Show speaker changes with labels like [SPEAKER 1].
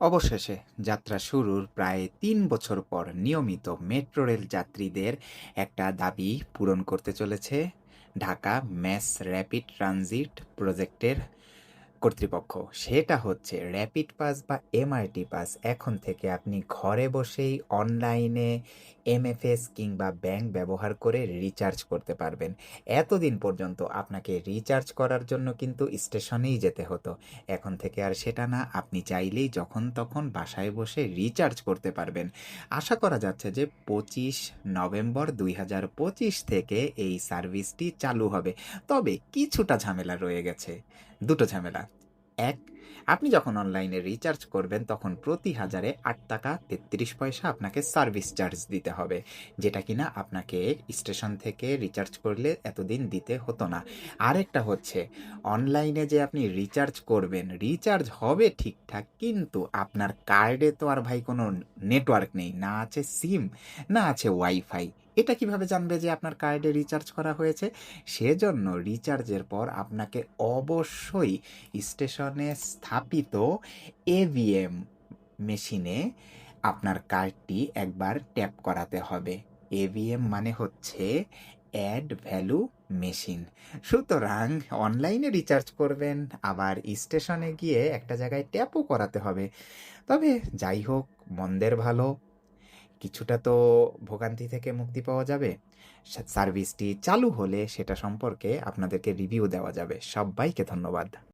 [SPEAKER 1] অবশেষে যাত্রা শুরুর প্রায় তিন বছর পর নিয়মিত মেট্রো রেল যাত্রীদের একটা দাবি পূরণ করতে চলেছে। ঢাকা ম্যাস র্যাপিড ট্রানজিট প্রজেক্টের কর্তৃপক্ষ। সেটা হচ্ছে র্যাপিড পাস বা এমআরটি পাস এখন থেকে আপনি ঘরে বসেই অনলাইনে এমএফএস কিংবা ব্যাংক ব্যবহার করে রিচার্জ করতে পারবেন। এতদিন পর্যন্ত আপনাকে রিচার্জ করার জন্য কিন্তু স্টেশনেই যেতে হতো। এখন থেকে আর সেটা না। আপনি চাইলেই যখন তখন বাসায় বসে রিচার্জ করতে পারবেন। আশা করা যাচ্ছে যে পঁচিশ নভেম্বর দুই হাজার পঁচিশ থেকে এই সার্ভিসটি চালু হবে। তবে কিছুটা ঝামেলা রয়ে গেছে। দুটো ঝামেলা। এক আপনি যখন অনলাইনে রিচার্জ করবেন, তখন প্রতি হাজারে আট টাকা তেত্রিশ পয়সা আপনাকে সার্ভিস চার্জ দিতে হবে, যেটা কিনা আপনাকে স্টেশন থেকে রিচার্জ করলে এতদিন দিতে হতো না। আরেকটা হচ্ছে অনলাইনে যে আপনি রিচার্জ করবেন রিচার্জ হবে ঠিকঠাক, কিন্তু আপনার কার্ডে তো আর ভাই কোনো নেটওয়ার্ক নেই, না আছে সিম না আছে ওয়াইফাই এটা কীভাবে জানবে যে আপনার কার্ডে রিচার্জ করা হয়েছে? সেজন্য রিচার্জের পর আপনাকে অবশ্যই স্টেশনে স্থাপিত এভিএম মেশিনে আপনার কার্ডটি একবার ট্যাপ করাতে হবে। এভিএম মানে হচ্ছে অ্যাড ভ্যালু মেশিন সুতরাং অনলাইনে রিচার্জ করবেন, আবার স্টেশনে গিয়ে একটা জায়গায় ট্যাপও করাতে হবে। তবে যাই হোক, মন্দের ভালো। কিছুটা তো ভোগান্তি থেকে মুক্তি পাওয়া যাবে। সার্ভিসটি চালু হলে সেটা সম্পর্কে আপনাদেরকে রিভিউ দেওয়া যাবে। সবাইকে ধন্যবাদ।